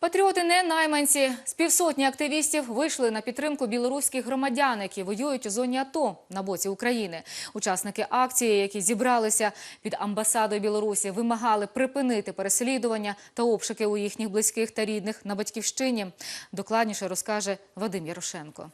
Патріоти не найманці. З півсотні активістів вийшли на підтримку білоруських громадян, які воюють у зоні АТО на боці України. Учасники акції, які зібралися під амбасадою Білорусі, вимагали припинити переслідування та обшуки у їхніх близьких та рідних на батьківщині. Докладніше розкаже Вадим Ярошенко.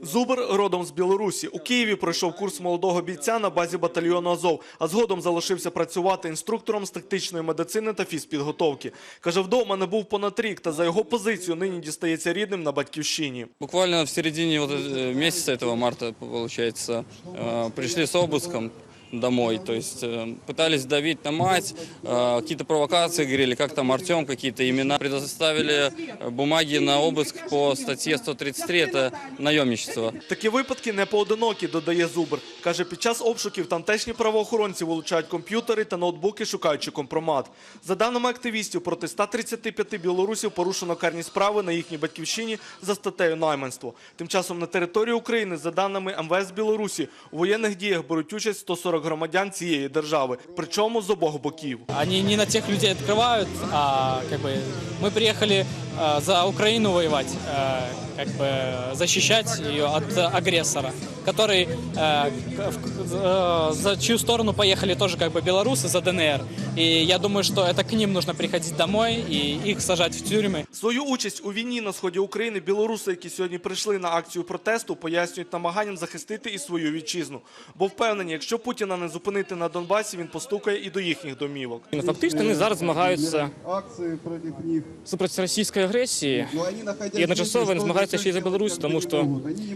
Зубр родом з Білорусі. У Києві пройшов курс молодого бійця на базі батальйону Азов, а згодом залишився працювати інструктором з тактичної медицини та фізпідготовки. Каже, вдома не був понад рік, та за його позицію нині дістається рідним на батьківщині. Буквально в середине вот э, месяца этого марта, получается, э, пришли с обыском домой, то есть э, пытались давить на мать, э, какие-то провокации говорили, как там Артем, какие-то имена. Предоставили э, бумаги на обыск по статье 133, это наемничество. Такі випадки не поодинокі, додає Зубр. Каже, під час обшуків тамтешні правоохоронці вилучають комп'ютери та ноутбуки, шукаючи компромат. За даними активістів, проти 135 білорусів порушено карні справи на їхній батьківщині за статтею найманство. Тим часом на території України, за даними МВС Білорусі, у воєнних діях беруть участь 140 громадян цієї держави, причому з обох боків. Вони не на тих людей відкривають, а бы мы приехали э, за Украину воевать, э, как бы защищать ее от агрессора, который э, к- в- э, за чью сторону поехали тоже как бы белорусы за ДНР. И я думаю, что это к ним нужно приходить домой и их сажать в тюрьмы. Свою участь у війні на сході України білоруси, які сьогодні прийшли на акцію протесту, пояснюють намаганням захистити і свою вітчизну. Бо впевнені, якщо Путіна не зупинити на Донбасі, він постукає і до їхніх домівок. Ну, Фактично вони зараз змагаються акції проти них. супроти російської агресії. Находясь І одночасово вони змагаються ще й за Білорусь, тому що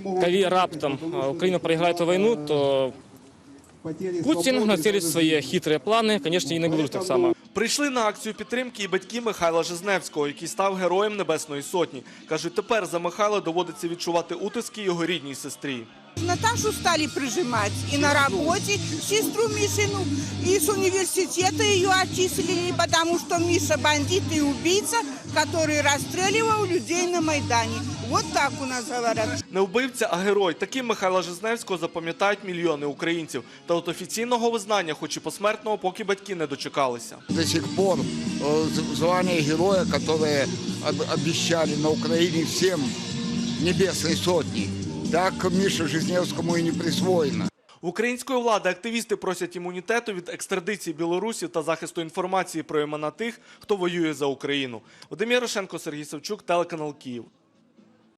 коли раптом Україна програє ту війну, то Путін націлить свої хитрі плани, звісно, і на Білорусь так само. Прийшли на акцію підтримки і батьки Михайла Жизневського, який став героєм Небесної Сотні. Кажуть, тепер за Михайла доводиться відчувати утиски його рідній сестрі. Наташу стали прижимать и на работе, сестру Мишину, и с университета ее отчислили, потому что Миша бандит и убийца, который расстреливал людей на Майдане. Вот так у нас говорят. Не вбивця, а герой. Таким Михайла Жизневського запам'ятають мільйони українців. Та от офіційного визнання, хоч і посмертного, поки батьки не дочекалися. До сих пор з- звание героя, которое об- обещали на Украине всем небесной сотни, так Мише Жизневському і не присвоено. Української влади активісти просять імунітету від екстрадиції білорусів та захисту інформації про імена тих, хто воює за Україну. Вадим Ярошенко, Сергій Савчук, телеканал Київ.